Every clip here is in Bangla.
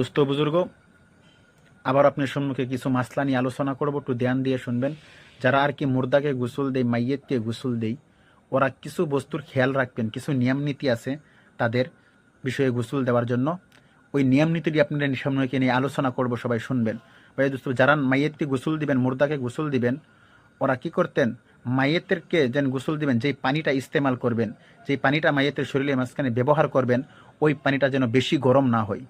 দুস্থ বুজুর্গ, আবার আপনার সম্মুখে কিছু মাসলা নিয়ে আলোচনা করব, একটু ধ্যান দিয়ে শুনবেন। যারা আর কি মুর্দাকে গোসল দেয়, মাইয়েতকে গোসল দেয়, ওরা কিছু বস্তুর খেয়াল রাখবেন, কিছু নিয়ম নীতি আছে তাদের বিষয়ে গোসল দেওয়ার জন্য। ওই নিয়ম নীতিটি আপনাদের সম্মুখে নিয়ে আলোচনা করব, সবাই শুনবেন। ভাই দোস্ত, যারা মাইয়েতকে গোসল দিবেন, মুর্দাকে গোসল দিবেন, ওরা কি করতেন? মাইয়েতেরকে যেন গোসল দিবেন, যেই পানিটা ইস্তেমাল করবেন, যেই পানিটা মাইয়েতের শরীরে মাঝখানে ব্যবহার করবেন, ওই পানিটা যেন বেশি গরম না হয়।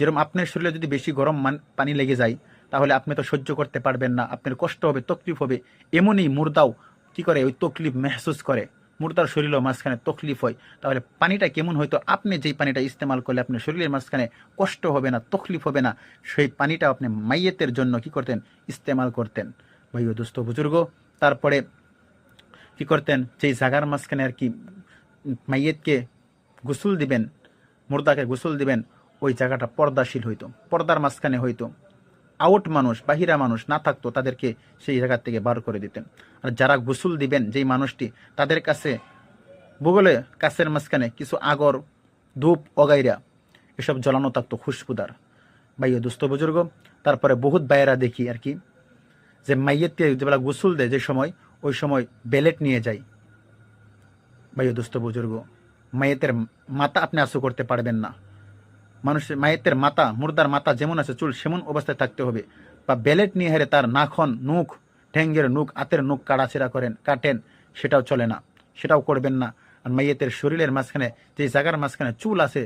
যেরকম আপনার শরীরে যদি বেশি গরম পানি লেগে যায়, তাহলে আপনি তো সহ্য করতে পারবেন না। আপনার কষ্ট হবে, তকলিফ হবে। এমনই মুর্দাও কি করে? ওই তকলিফ মেহসুস করে। মুর্দার শরীরেও মাঝখানে তকলিফ হয়। তাহলে পানিটা কেমন হয়তো আপনি যেই পানিটা ইস্তেমাল করলে আপনার শরীরের মাঝখানে কষ্ট হবে না, তকলিফ হবে না, সেই পানিটা আপনি মাইয়েতের জন্য কি করতেন? ইস্তেমাল করতেন। ভাই ও দোস্ত, বুজুর্গ, তারপরে কি করতেন? যেই জাগার মাঝখানে আর কি মাইয়েতকে গোসল দিবেন, মুর্দাকে গোসল দিবেন ওই জায়গাটা পর্দাশীল হইতো, পর্দার মাঝখানে হইতো। আউট মানুষ, বাহিরা মানুষ না থাকতো, তাদেরকে সেই জায়গা থেকে বার করে দিতেন। আর যারা গোসল দিবেন, যেই মানুষটি, তাদের কাছে, ভূগোলে কাছের মাঝখানে কিছু আগর, ধূপ, অগাইরা, এসব জ্বলানো থাকতো খুশবুদার। ভাইও, দুস্থ বুজুর্গ, তারপরে বহুত বাইরা দেখি আর কি, যে মাইয়েতকে যেবেলা গোসল দেয় যে সময়, ওই সময় বেলেট নিয়ে যায় ভাইও, দুস্থ বুজুর্গ মাইয়েতের মাথা আপনি আশু করতে পারবেন না। মানুষের মায়েতের মাথা মুর্দার মাথা যেমন আছে, চুল সেমন অবস্থায় থাকতে হবে। বা বেলেট নিয়ে হেরে তার নাখন নুখ ঠ্যাঙ্গের নুখ আতের নুখ কাড়াছেড়া করেন, কাটেন, সেটাও চলে না। সেটাও করবেন না। আর মাইয়েতের শরীরের মাঝখানে, যে জায়গার মাঝখানে চুল আছে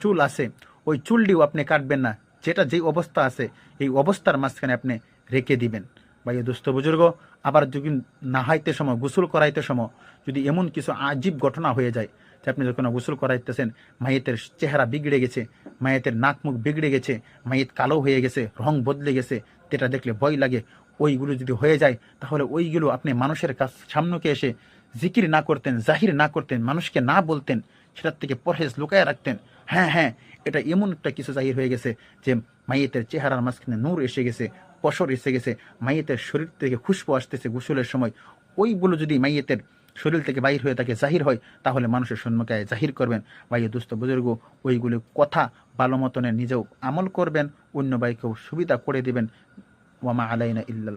চুল আছে, ওই চুলটিও আপনি কাটবেন না। যেটা যেই অবস্থা আছে, এই অবস্থার মাঝখানে আপনি রেখে দিবেন। ভাই দুস্থ বুজুর্গ, আবার যদি নাহাইতে সময়, গোসল করাইতে সময়, যদি এমন কিছু আজীব ঘটনা হয়ে যায় যে আপনি যখন গোসল করাইতেছেন, মায়েতের চেহারা বিগড়ে গেছে, মায়েতের নাক মুখ বিগড়ে গেছে, মায়েত কালো হয়ে গেছে, রং বদলে গেছে, যেটা দেখলে ভয় লাগে, ওইগুলো যদি হয়ে যায়, তাহলে ওইগুলো আপনি মানুষের কাছ সামনেকে এসে জিকির না করতেন, জাহির না করতেন, মানুষকে না বলতেন, সেটার থেকে পরহেজ লুকায় রাখতেন। হ্যাঁ হ্যাঁ এটা এমন একটা কিছু জাহির হয়ে গেছে যে মাইয়েতের চেহারার মাঝখানে নূর এসে গেছে পশর এসে গেছে মাইয়েতের শরীর থেকে খুশবু আসতেছে গোসলের সময়। ওইগুলো যদি মাইয়েতের শরীর থেকে বাহির হয়ে তাকে জাহির হয়, তাহলে মানুষের সম্মুখে জাহির করবেন। ভাইয়ে, দুস্থ বুজুর্গ, ওইগুলি কথা ভালো মতনে নিজেও আমল করবেন, অন্য বাইকেও সুবিধা করে দেবেন। ওয়ামা আলাইনা ইল্লাল